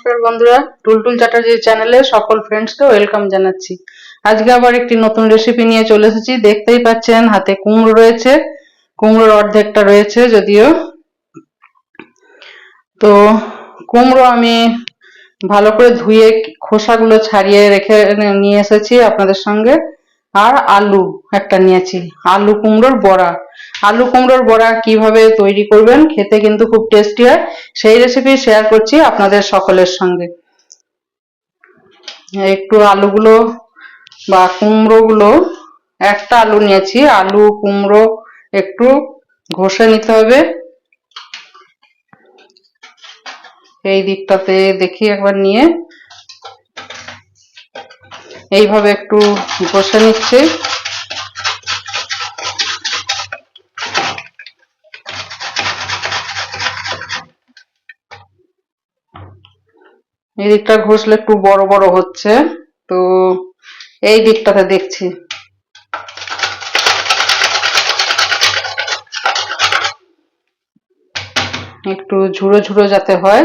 নমস্কার বন্ধুরা, টুলটুল চ্যাটার্জি চ্যানেলে সকল ফ্রেন্ডসকে ওয়েলকাম জানাচ্ছি। আজকে আবার একটি নতুন রেসিপি নিয়ে চলে এসেছি। দেখতেই পাচ্ছেন, হাতে কুমড়ো রয়েছে, কুমড়োর অর্ধেকটা রয়েছে যদিও। তো কুমড়ো আমি ভালো করে ধুয়ে খোসাগুলো ছাড়িয়ে রেখে নিয়ে এসেছি আপনাদের সঙ্গে। আর আলু একটা নিয়েছি, আলু কুমড়োর বড়া। আলু কুমড়োর বড়া কীভাবে তৈরি করবেন খেতে কিন্তু খুব টেস্টি হয়। সেই রেসিপি শেয়ার করছি আপনাদের সকলের সঙ্গে। একটু আলুগুলো বা কুমড়োগুলো, একটা আলু নিয়েছি, আলু, কুমড়ো একটু ঘষে নিতে হবে। এই দিকটাতে দেখি একবার নিয়ে। এইভাবে একটু ঘষে নিচ্ছি। এই দিকটা ঘষলে একটু বড় বড় হচ্ছে। তো এই দিকটাতে দেখছি। একটু ঝুড়ো ঝুড়ো যাতে হয়।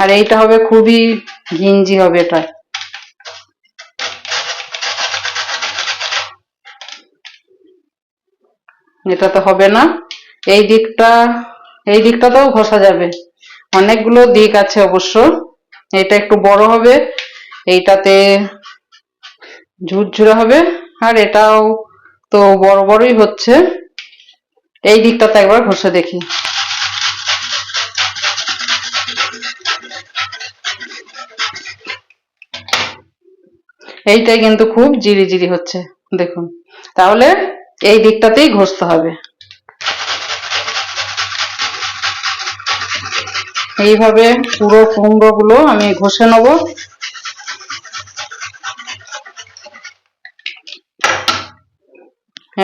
আর এইটা হবে খুবই ঘিঞ্জি হবে এটা। এটাতে হবে না। এই দিকটা এই দিকটাতেও ঘষা যাবে। অনেকগুলো দিক আছে অবশ্য। এটা একটু বড় হবে, এইটাতে ঝুরঝুরে হবে, আর এটাও তো বড় বড়ই হচ্ছে। এই দিকটাতে একবার ঘষে দেখি। এইটাই কিন্তু খুব জিরি জিরি হচ্ছে, দেখুন। তাহলে এই দিকটাতেই ঘষতে হবে। এইভাবে পুরো কুমড়ো গুলো আমি ঘষে নেব।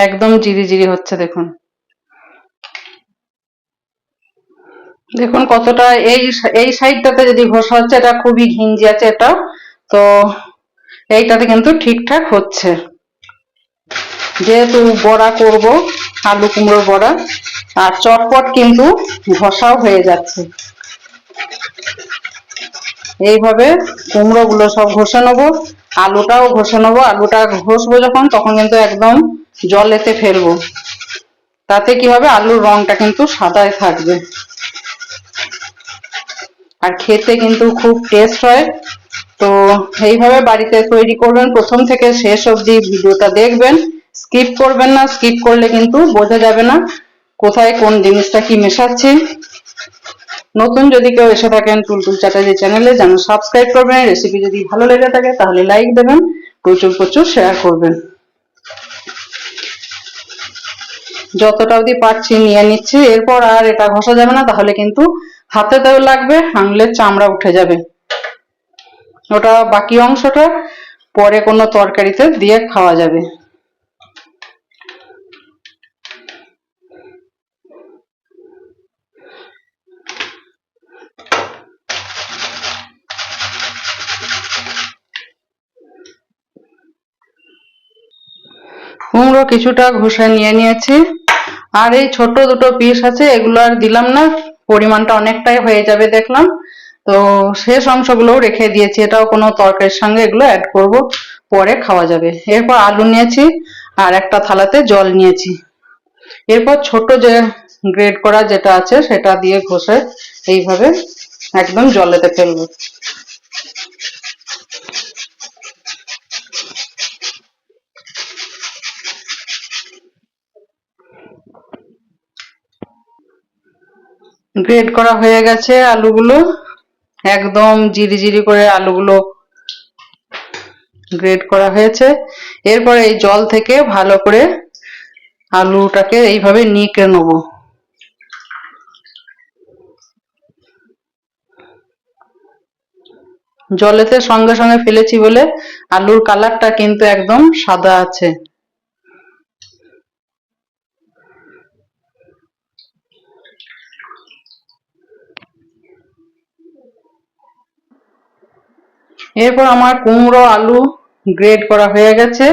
একদম জিরি জিরি হচ্ছে, দেখুন। দেখুন কতটা এই এই সাইডটাতে যদি ঘষা হচ্ছে, এটা খুবই ঘিঞ্জি আছে এটা। তো এইটাতে কিন্তু ঠিকঠাক হচ্ছে। যেহেতু বড়া করব, আলু কুমড়োর বড়া, আর চটপট কিন্তু ঘষাও হয়ে যাচ্ছে। এইভাবে কুমড়ো গুলো সব ঘষে নেব, আলুটাও ঘষে নেব। আলুটা ঘষবো যখন, তখন কিন্তু একদম জলেতে ফেলব। তাতে কি হবে? আলুর রংটা কিন্তু সাদায় থাকবে। আর খেতে কিন্তু খুব টেস্ট হয়। তো এইভাবে বাড়িতে তৈরি করবেন। প্রথম থেকে শেষ অবধি ভিডিওটা দেখবেন। স্কিপ করবেন না। স্কিপ করলে কিন্তু বোঝা যাবে না কোথায় কোন জিনিসটা কি মেশাচ্ছি। নতুন যদি কেউ এসে থাকেন টুলটুল চ্যাটার্জি চ্যানেলে, যেন সাবস্ক্রাইব করবেন রেসিপি যদি ভালো লেগে থাকে, তাহলে লাইক দেবেন, প্রচুর প্রচুর শেয়ার করবেন। যতটা অবধি পারছি নিয়ে নিচ্ছি, এরপর আর এটা ঘষা যাবে না, তাহলে কিন্তু হাতেতেও লাগবে আঙুলের চামড়া উঠে যাবে। ওটা বাকি অংশটা পরে কোনো তরকারিতে দিয়ে খাওয়া যাবে। কুমড়ো কিছুটা ঘষে নিয়ে নিয়েছি। আর এই ছোট দুটো পিস আছে, এগুলো আর দিলাম না, পরিমাণটা অনেকটাই হয়ে যাবে দেখলাম। তো শেষ অংশগুলোও রেখে দিয়েছি, এটাও কোনো তরকারির সঙ্গে এগুলো অ্যাড করব, পরে খাওয়া যাবে। এরপর আলু নিয়েছি, আর একটা থালাতে জল নিয়েছি। এরপর ছোট যে গ্রেড করা যেটা আছে, সেটা দিয়ে ঘষে এইভাবে একদম জলেতে ফেলব। গ্রেড করা হয়ে গেছে আলুগুলো। একদম জিরি জিরি করে আলুগুলো গ্রেড করা হয়েছে। এরপরে এই জল থেকে ভালো করে আলুটাকে এইভাবে নিকড়ে নেব। জলেতে সঙ্গে সঙ্গে ফেলেছি বলে আলুর কালারটা কিন্তু একদম সাদা আছে। এরপর আমার কুমড়ো আলু গ্রেড করা হয়ে গেছে।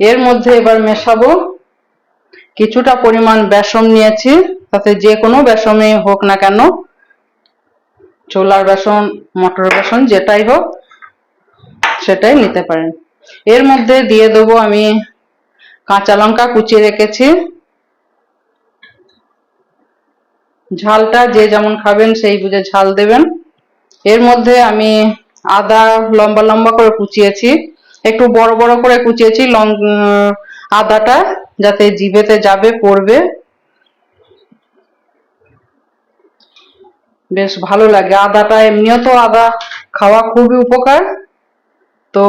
এর মধ্যে এবার মেশাবো। কিছুটা পরিমাণ বেসন নিয়েছি, তাতে যে কোনো বেসনে হোক না কেন। ছোলার বেসন, মটর বেসন, যেটাই হোক, সেটাই নিতে পারেন। এর মধ্যে দিয়ে দেবো আমি কাঁচা লঙ্কা কুচিয়ে রেখেছি। ঝালটা যে যেমন খাবেন সেই বুঝে ঝাল দেবেন। এর মধ্যে আমি আদা, লম্বা লম্বা করে কুচিয়েছি। একটু বড় বড় করে কুচিয়েছি আদাটা, যাতে জিভেতে যাবে, পড়বে। বেশ ভালো লাগে। আদাটা, এমনিও তো আদা খাওয়া খুবই উপকার। তো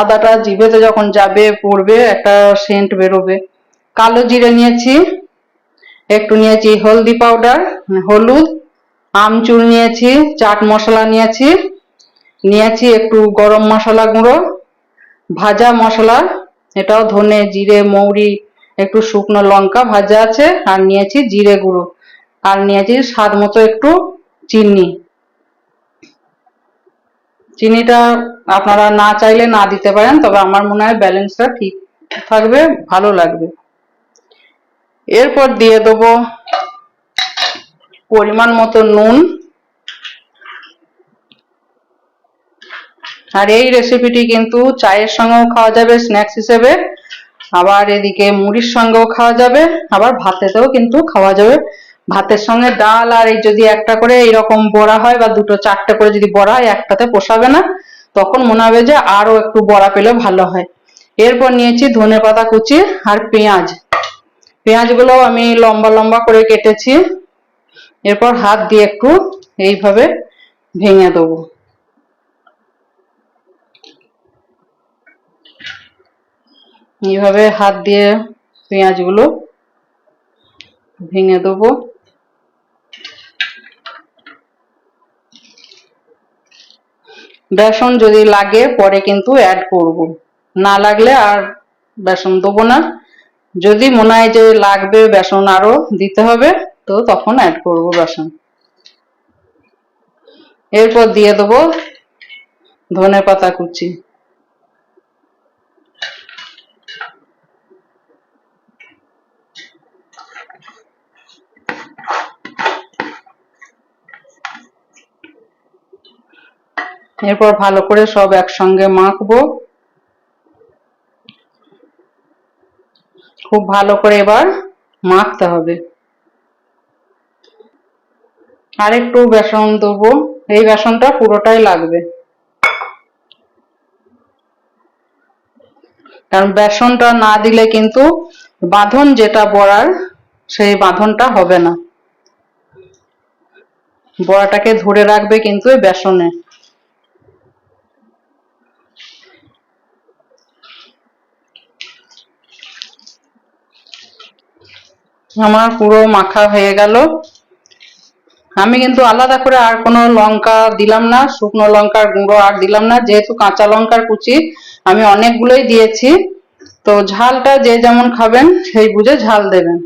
আদাটা জিভেতে যখন যাবে, পড়বে, একটা সেন্ট বেরোবে। কালো জিরে নিয়েছি, একটু নিয়েছি হলদি পাউডার, হলুদ আমচুর নিয়েছি, চাট মশলা নিয়েছি নিয়েছি একটু গরম মশলা গুঁড়ো, ভাজা মশলা, এটাও ধনে, জিরে, মৌরি, একটু শুকনো লঙ্কা ভাজা আছে, আর নিয়েছি জিরে গুঁড়ো, আর নিয়েছি স্বাদ মতো একটু চিনি। চিনিটা আপনারা না চাইলে না দিতে পারেন, তবে আমার মনে হয় ব্যালেন্সটা ঠিক থাকবে, ভালো লাগবে। এরপর দিয়ে দেবো পরিমাণ মতো নুন। আর এই রেসিপিটি কিন্তু চায়ের সঙ্গেও খাওয়া যাবে স্ন্যাক্স হিসেবে। আবার এদিকে মুড়ির সঙ্গেও খাওয়া যাবে, আবার ভাতেতেও কিন্তু খাওয়া যাবে। ভাতের সঙ্গে ডাল আর এই যদি একটা করে এইরকম বড়া হয় বা দুটো চারটে করে যদি বড়া হয়, একটাতে পোষাবে না। তখন মনে হবে যে আরও একটু বড়া পেলে ভালো হয়। এরপর নিয়েছি ধনে পাতা কুচি আর পেঁয়াজ। পেঁয়াজগুলো আমি লম্বা লম্বা করে কেটেছি। এরপর হাত দিয়ে একটু এইভাবে ভেঙে দেবো। এইভাবে হাত দিয়ে পেঁয়াজগুলো ভেঙে দেবো। বেসন যদি লাগে পরে কিন্তু অ্যাড করব। না লাগলে আর বেসন দেবো না। যদি মনে হয় যে লাগবে বেসন আরও দিতে হবে তো তখন অ্যাড করব বেসন। এরপর দিয়ে দেবো ধনে পাতা কুচি। এরপর ভালো করে সব একসঙ্গে মাখবো। খুব ভালো করে এবার মাখতে হবে। আর একটু বেসন দেবো এই বেসনটা পুরোটাই লাগবে। কারণ বেসনটা না দিলে কিন্তু বাঁধন যেটা বড়ার, সেই বাঁধনটা হবে না। বড়াটাকে ধরে রাখবে কিন্তু এই বেসনে। আমার পুরো মাখা হয়ে গেল। আমি কিন্তু আলাদা করে আর কোনো লঙ্কা দিলাম না, শুকনো লঙ্কার গুঁড়ো আর দিলাম না, যেহেতু কাঁচা লঙ্কার কুচি, আমি অনেকগুলোই দিয়েছি। তো ঝালটা যে যেমন খাবেন, সেই বুঝে ঝাল দেবেন।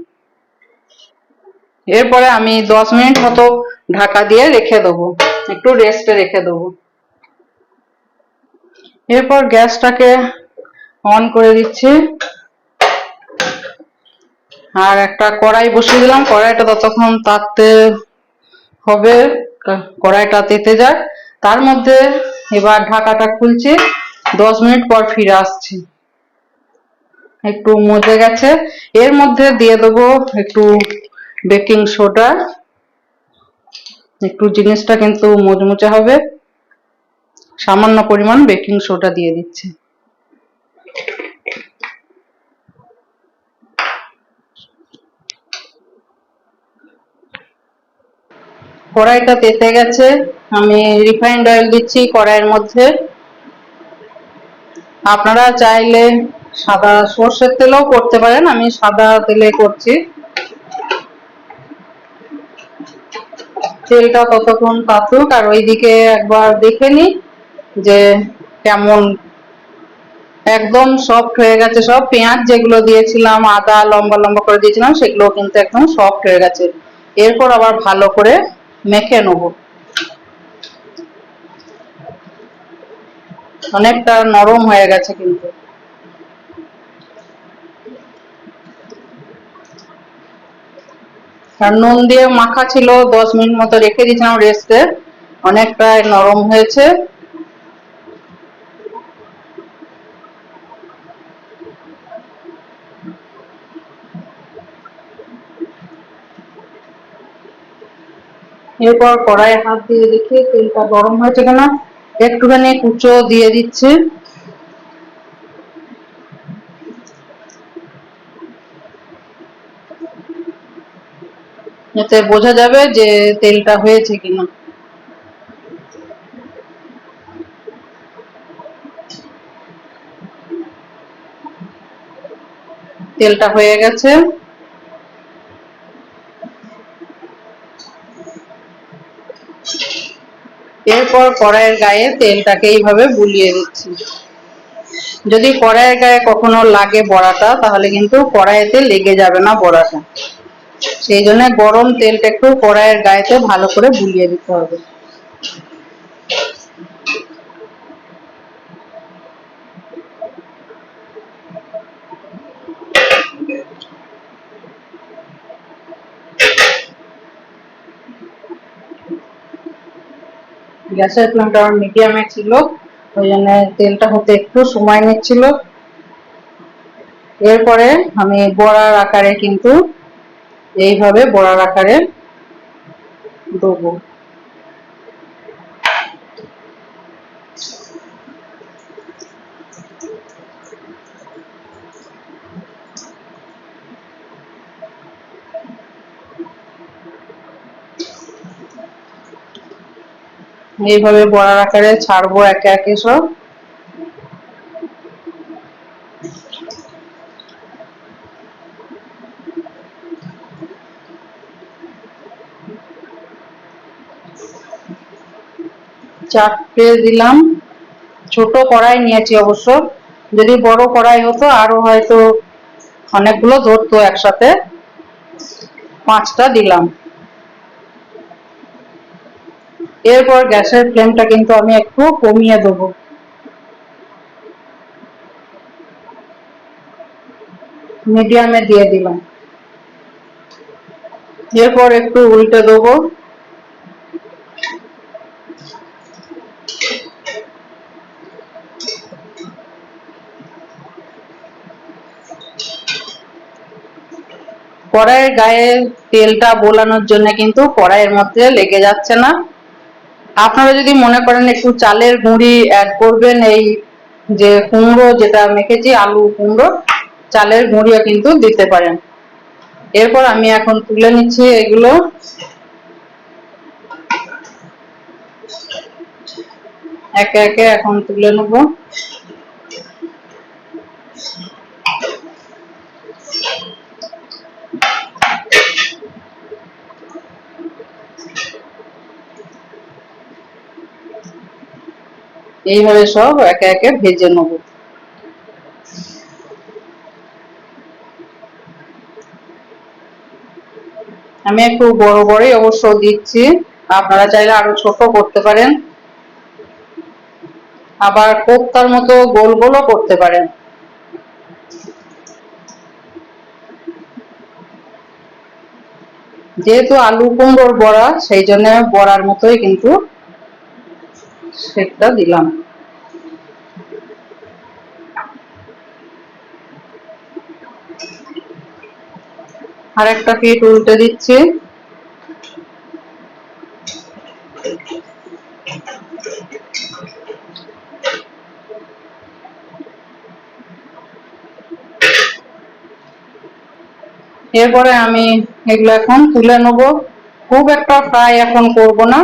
এরপরে আমি দশ মিনিট মতো ঢাকা দিয়ে রেখে দেবো। একটু রেস্টে রেখে দেবো। এরপর গ্যাসটাকে অন করে দিচ্ছি। আর একটা কড়াই বসিয়ে দিলাম। কড়াইটা ততক্ষণ তাতে হবে কড়াইটা তেতে যাক। তার মধ্যে এবার ঢাকাটা খুলছি। দশ মিনিট পর ফিরে আসছি। একটু মজে গেছে। এর মধ্যে দিয়ে দেবো একটু বেকিং সোডা। একটু জিনিসটা কিন্তু মুচমুচে হবে। সামান্য পরিমাণ বেকিং সোডা দিয়ে দিচ্ছি। কড়াইটা তেতে গেছে। আমি রিফাইন্ড অয়েল দিচ্ছি কড়াইয়ের মধ্যে। আপনারা চাইলে সাদা সর্ষের তেলেও করতে পারেন, আমি সাদা তেলে করছি। তেলটা ততক্ষণ পাতুক আর ওইদিকে একবার দেখে নি যে কেমন একদম সফট হয়ে গেছে সব। পেঁয়াজ যেগুলো দিয়েছিলাম, আদা, লম্বা লম্বা করে দিয়েছিলাম সেগুলো কিন্তু একদম সফট হয়ে গেছে। এরপর আবার ভালো করে মেখে নেব। অনেকটা নরম হয়ে গেছে কিন্তু। নুন দিয়ে মাখা ছিল, দশ মিনিট মতো রেখে দিয়েছিলাম রেস্টে অনেকটাই নরম হয়েছে। এরপর কড়াই হাত দিয়ে দেখি তেলটা গরম হয়েছে কিনা একটুখানি কুচো দিয়ে দিচ্ছে। এতে বোঝা যাবে যে তেলটা হয়েছে কিনা। তেলটা হয়ে গেছে। এরপর কড়াইয়ের গায়ে তেলটাকে এইভাবে বুলিয়ে দিচ্ছি। যদি কড়াইয়ের গায়ে কখনো লাগে বড়াটা, তাহলে কিন্তু কড়াইতে লেগে যাবে না বড়াটা। সেই জন্য গরম তেলটা একটু কড়াইয়ের গায়েতে ভালো করে বুলিয়ে দিতে হবে। গ্যাসের ফ্লেমটা আমার মিডিয়ামে ছিল ওই জন্য তেলটা হতে একটু সময় নিচ্ছিল। এরপরে আমি বড়ার আকারে কিন্তু এইভাবে বড়ার আকারে দেবো। এইভাবে বড়ার আকারে ছাড়বো একে একে সব। চারটে দিলাম। ছোট কড়াই নিয়েছি অবশ্য। যদি বড় কড়াই হতো, আরও হয়তো অনেকগুলো ধরতো একসাথে। পাঁচটা দিলাম। এরপর গ্যাসের ফ্লেমটা কিন্তু আমি একটু কমিয়ে দেবো। মিডিয়ামে দিয়ে দিলাম। এরপর একটু উল্টে দেবো। কড়াইয়ের গায়ে তেলটা বোলানোর জন্য কিন্তু কড়াইয়ের মধ্যে লেগে যাচ্ছে না। আপনারা যদি মনে করেন একটু চালের গুঁড়ি অ্যাড করবেন, এই যে কুমড়ো যেটা মেখেছি, আলু, কুমড়ো, চালের গুঁড়িও কিন্তু দিতে পারেন। এরপর আমি এখন তুলে নিচ্ছি এগুলো। একে একে এখন তুলে নেব। এইভাবে সব একে একে ভেজে নেব। আমি একটু বড় বড়ই অবশ্য দিচ্ছি, আপনারা চাইলে আরও ছোট করতে পারেন। আবার কোপ্তার মতো গোল গোলও করতে পারেন। যেহেতু আলু কুমড়োর বড়া, সেই জন্য বড়ার মতোই কিন্তু শেকটা দিলাম। আর একটা পিঠ উল্টে দিচ্ছে। এরপরে আমি এগুলো এখন তুলে নেব। খুব একটা ফ্রাই এখন করব না।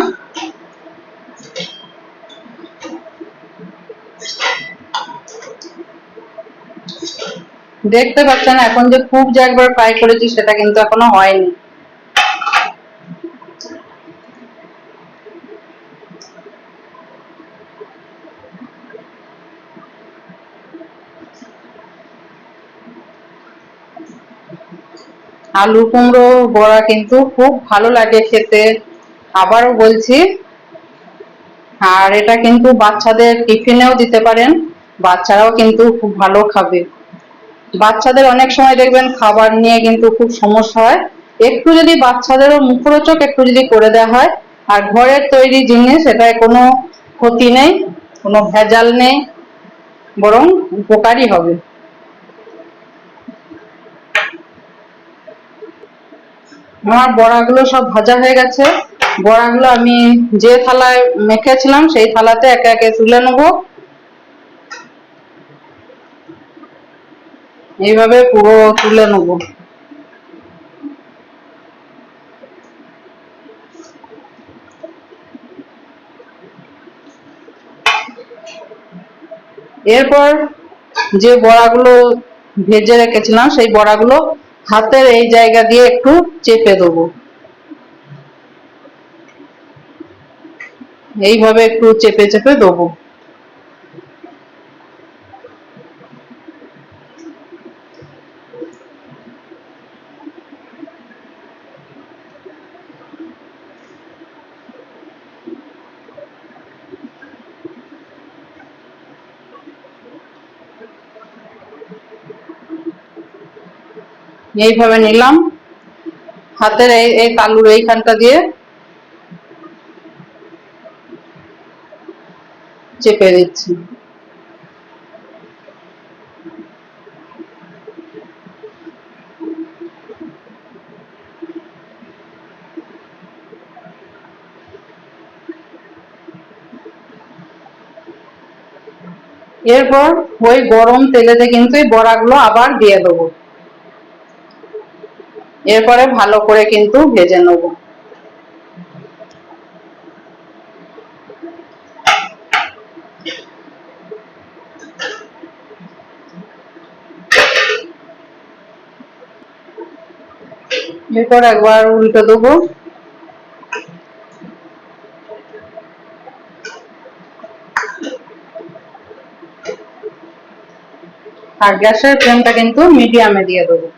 দেখতে পাচ্ছেন, এখন যে খুব যে একবার ফ্রাই করেছি, সেটা কিন্তু এখনও হয়নি। আলু কুমড়ো বড়া কিন্তু খুব ভালো লাগে খেতে। আবারও বলছি আর এটা কিন্তু বাচ্চাদের টিফিনেও দিতে পারেন। বাচ্চারাও কিন্তু খুব ভালো খাবে। বাচ্চাদের অনেক সময় দেখবেন খাবার নিয়ে কিন্তু খুব সমস্যা হয়। একটু যদি বাচ্চাদেরও মুখরোচক একটু যদি করে দেওয়া হয়, আর ঘরের তৈরি জিনিস, এটায় কোনো ক্ষতি নেই, কোনো ভেজাল নেই, বরং উপকারই হবে। আমার বড়াগুলো সব ভাজা হয়ে গেছে। বড়াগুলো আমি যে থালায় মেখেছিলাম, সেই থালাতে একে একে তুলে নেব। এইভাবে পুরো তুলে নেব। এরপর যে বড়াগুলো ভেজে রেখেছিলাম, সেই বড়াগুলো হাতের এই জায়গা দিয়ে একটু চেপে দেবো। এইভাবে একটু চেপে চেপে দেবো। এইভাবে নিলাম। হাতের এই এই তালুর এইখানটা দিয়ে চেপে দিচ্ছি। এরপর ওই গরম তেলেতে কিন্তু এই বড়াগুলো আবার দিয়ে দেবো। এরপরে ভালো করে কিন্তু ভেজে নেব। এরপর একবার উল্টে দেবো। আর গ্যাসের ফ্লেমটা কিন্তু মিডিয়ামে দিয়ে দেবো।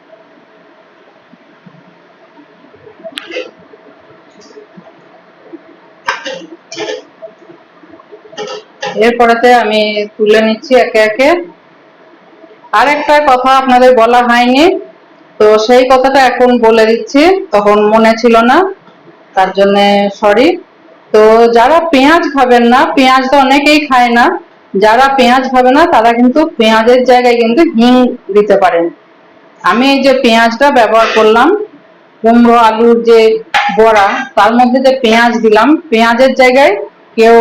এরপরেতে আমি তুলে নিচ্ছি একে একে। আরেকটা কথা আপনাদের বলা হয়নি। তো সেই কথাটা এখন বলে দিচ্ছি। তখন মনে ছিল না, তার জন্য সরি তো যারা পেঁয়াজ খাবেন না, পেঁয়াজ তো অনেকেই খায় না, যারা পেঁয়াজ খাবে না, তারা কিন্তু পেঁয়াজের জায়গায় কিন্তু হিং দিতে পারেন। আমি যে পেঁয়াজটা ব্যবহার করলাম, কুমড়ো, আলুর যে বড়া, তার মধ্যে যে পেঁয়াজ দিলাম, পেঁয়াজের জায়গায় কেউ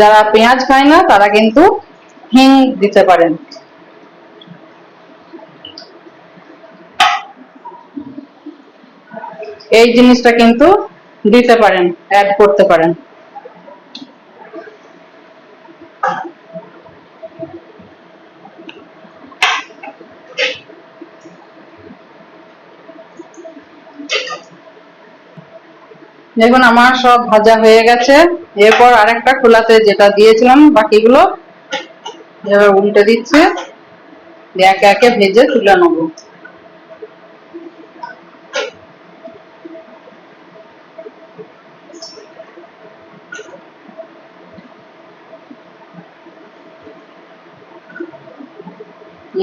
যারা পেঁয়াজ খায় না, তারা কিন্তু হিং দিতে পারেন। এই জিনিসটা কিন্তু দিতে পারেন অ্যাড করতে পারেন। দেখুন, আমার সব ভাজা হয়ে গেছে। এরপর আরেকটা খোলাতে যেটা দিয়েছিলাম, বাকিগুলো এবার উল্টে দিচ্ছে। একে একে ভেজে তুলে নেব।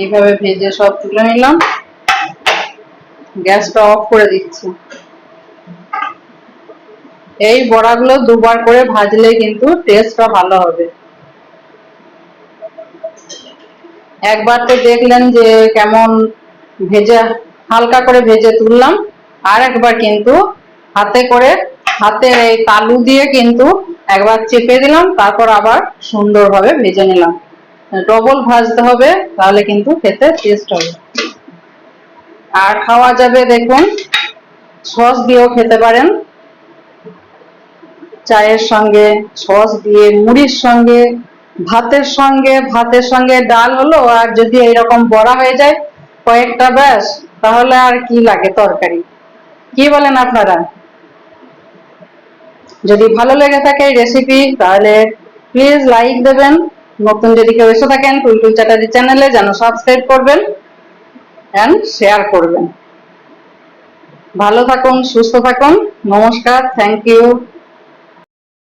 এইভাবে ভেজে সব তুলে নিলাম। গ্যাসটা অফ করে দিচ্ছি। এই বড়াগুলো দুবার করে ভাজলে কিন্তু টেস্টটা ভালো হবে। একবার তো দেখলেন যে কেমন ভেজে, হালকা করে ভেজে তুললাম। আর একবার কিন্তু হাতে করে, হাতের এই তালু দিয়ে কিন্তু একবার চেপে দিলাম, তারপর আবার সুন্দরভাবে ভেজে নিলাম। ডবল ভাজতে হবে, তাহলে কিন্তু খেতে টেস্ট হবে। আর খাওয়া যাবে দেখুন, সস দিয়েও খেতে পারেন। চায়ের সঙ্গে, সস দিয়ে, মুড়ির সঙ্গে, ভাতের সঙ্গে ভাতের সঙ্গে ডাল হলো, আর যদি এইরকম বড়া হয়ে যায় কয়েকটা ব্যাস, তাহলে আর কি লাগে তরকারি? কি বলেন আপনারা? যদি ভালো লেগে থাকে এই রেসিপি তাহলে প্লিজ লাইক দেবেন। নতুন যদি কেউ এসে থাকেন টুলটুল চ্যাটার্জি চ্যানেলে যেন সাবস্ক্রাইব করবেন অ্যান্ড শেয়ার করবেন। ভালো থাকুন, সুস্থ থাকুন, নমস্কার থ্যাংক ইউ